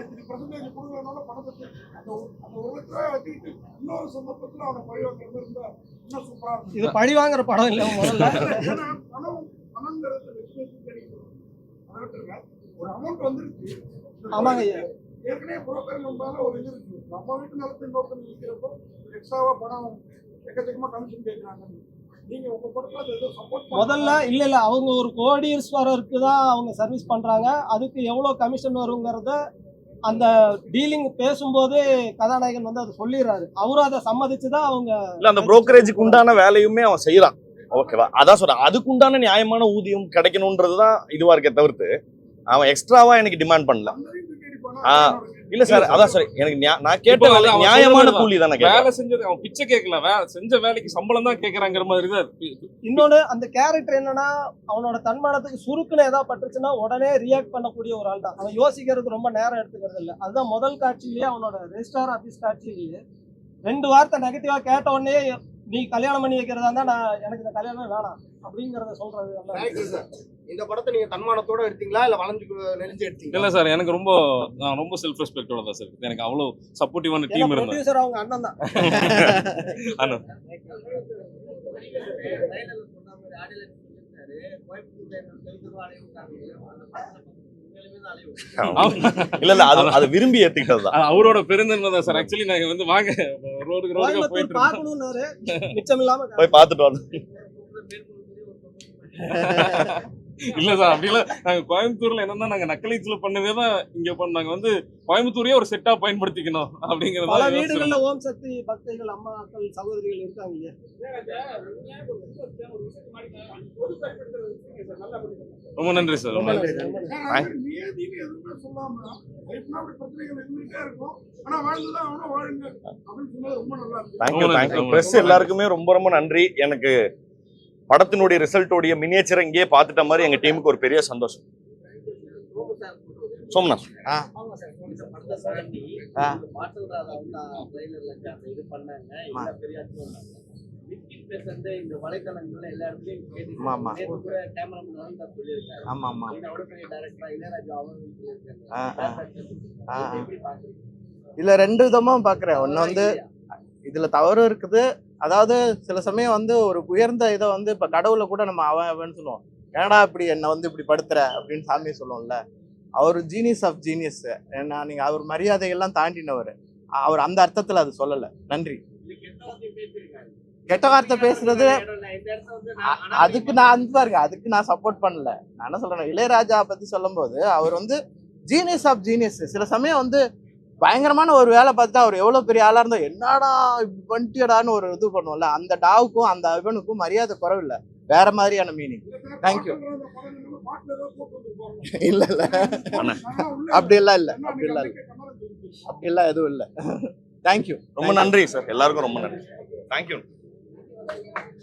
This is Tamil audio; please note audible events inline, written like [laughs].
இத்தனை percentage கொடுக்கறதுனால பணத்தை அந்த அந்த ஒரு லட்ச ரூபாய் வச்சுக்கிட்டு இன்னொரு சந்தர்ப்பத்துல அவனை பழி வாங்குறது இருந்தா இன்னும் சூப்பரா இருக்கும். இது பழி வாங்குற படம் இல்ல முதல்ல. ஏன்னா பணம் பணங்கிறது வெற்றி கிடைக்கும் ஒரு அமௌண்ட் வந்துருச்சு. ஆமாங்க. ஏற்கனவே புரோக்கர் மேல ஒரு இது இருக்கு. நம்ம வீட்டு நிலத்து இன்னொருத்தன் விற்கிறப்போ எக்ஸ்ட்ராவா பணம் எக்கச்சக்கமா கமிஷன் கேட்கறாங்க முதல்ல இல்ல இல்ல. அவங்க ஒரு கோடீஸ்வரருக்கு தான் அவங்க சர்வீஸ் பண்றாங்க. அதுக்கு எவ்வளவு கமிஷன் வருங்கிறத அந்த டீலிங் பேசும்போது கதாநாயகன் வந்து அதை சொல்லிடுறாரு. அவரும் அதை சம்மதிச்சு தான் அவங்க இல்ல அந்த புரோக்கரேஜுக்கு உண்டான வேலையுமே அவன் செய்யறான் ஓகேவா அதான் சொல்றேன். அதுக்கு உண்டான நியாயமான ஊதியம் கிடைக்கணும்ன்றதுதான் இதுவா இருக்கே தவிர்த்து அவன் எக்ஸ்ட்ராவா எனக்கு டிமாண்ட் பண்ணல இல்ல சார் அதான் சார் எனக்கு நான் கேட்ட வேலை நியாயமான. கூலி தானே வேலை செஞ்சது அவன் பிச்சை கேட்கல வே செஞ்ச வேலைக்கு சம்பளம் தான் கேக்குறாங்கிற மாதிரி தான். இன்னொன்னு அந்த கேரக்டர் என்னன்னா அவனோட தன்மானத்துக்கு சுருக்குன்னு ஏதாவது பட்டுச்சுன்னா உடனே ரியாக்ட் பண்ணக்கூடிய ஒரு ஆள் தான் அவன் யோசிக்கிறதுக்கு ரொம்ப நேரம் எடுத்துக்கிறது இல்ல அதுதான் முதல் காட்சியிலேயே அவனோட ரெஜிஸ்டார் ஆபீஸ் காட்சியிலேயே ரெண்டு வார்த்தை நெகட்டிவா கேட்ட உடனே நீ கல்யாணம் பண்ணி வைக்கிறதா இருந்தா நான் எனக்கு இந்த கல்யாணம் வேணாம். அப்படிங்கறத சொல்றது சார் இந்த படத்தை நீங்க தன்மானத்தோட எடுத்தீங்களா இல்ல வளைஞ்சு நெளிஞ்சு எடுத்தீங்களா? இல்ல சார் எனக்கு ரொம்ப நான் ரொம்ப செல்ஃப் ரெஸ்பெக்டோட தான் சார். எனக்கு அவ்வளவு சப்போர்ட்டிவான டீம் இருந்தாங்க ப்ரொடியூசர் அவங்க அண்ணன் தான். [laughs] அண்ணா இல்ல இல்ல அது அது விரும்பி ஏத்துக்கிட்டதுதான். அது அவரோட பெருந்தன்மை தான் சார். ஆக்சுவலி நாங்க வந்து வாங்க. ரோடுக்கு ரோடுக்கு போயிட்டு இருக்கோம். பார்க்கணும்னாரு மிச்சம் இல்லாம [laughs] போய் பார்த்துட்டு வந்து [laughs] இல்ல சார் அப்படிலாம் நாங்க கோயம்புத்தூர்ல என்னன்னா நாங்க நக்கலைத்துல பண்ணதே தான் இங்க பண்ண நாங்க வந்து கோயம்புத்தூரையே ஒரு செட்டா பயன்படுத்திக்கணும் பல அப்படிங்கறத வீடுகள்ல ஓம் சக்தி பக்தைகள் அம்மாக்கள் சகோதரிகள் இருக்காங்க ரொம்ப நன்றி சார் ரொம்ப நன்றி. பிரஸ். எல்லாருக்குமே ரொம்ப ரொம்ப நன்றி. எனக்கு படத்தினுடைய ரிசல்ட்டோடைய மினியேச்சரை இங்கேயே பார்த்துட்ட மாதிரி எங்க டீமுக்கு ஒரு பெரிய சந்தோஷம். சோம்நாத். ஆ. ஆ. ஆமா. இந்த வலைத்தளங்கள்ல எல்லா இடத்துலயும் கேட்டுட்டு ஆமா, ஆமா. நேத்து கூட கேமராமேன் வந்து தான் சொல்லியிருக்காரு. ஆமா ஆமா. நீங்க அவ்வளவு பெரிய டைரக்டரா இளையராஜா அவங்க சொல்லியிருக்காங்க ஆ, ஆ. ஆ, ஆ. எப்படி பாக்குறீங்க இதுல ரெண்டு விதமா பாக்குறேன் ஒண்ணு வந்து இதுல தவறு இருக்குது. அதாவது சில சமயம் வந்து ஒரு உயர்ந்த இதை வந்து இப்ப கடவுளை கூட நம்ம அவன் அவன்னு சொல்லுவோம். ஏன்டா இப்படி என்னை வந்து இப்படி படுத்துற? அப்படின்னு சாமி சொல்லுவோம்ல. அவர் ஜீனியஸ் ஆஃப் ஜீனியஸ் ஏன்னா நீங்க அவர் மரியாதையெல்லாம் தாண்டினவர். அவர் அந்த அர்த்தத்துல அது சொல்லல. நன்றி. கெட்ட வார்த்தை பேசுறது அதுக்கு நான் வந்து பாருங்க அதுக்கு நான் சப்போர்ட் பண்ணல. நான் என்ன சொல்றேன் இளையராஜா பத்தி சொல்லும்போது அவர் வந்து ஜீனியஸ் ஆஃப் ஜீனியஸ் சில சமயம் வந்து பயங்கரமான ஒரு வேலை பார்த்துட்டு அவர் எவ்வளவு பெரிய ஆளா இருந்தா என்னடா பண்ணிட்டியடான்னு ஒரு இது பண்ணுவோம்ல. அந்த டாவுக்கும் அந்த இவனுக்கும் மரியாதை குறவில்லை. வேற மாதிரியான மீனிங் you. இல்ல இல்ல. அப்படி எல்லாம் இல்ல. அப்படி எல்லாம் இல்ல. அப்படி எல்லாம் எதுவும் இல்ல. தேங்க்யூ ரொம்ப நன்றி சார் எல்லாருக்கும் ரொம்ப நன்றி. Thank you Thank you.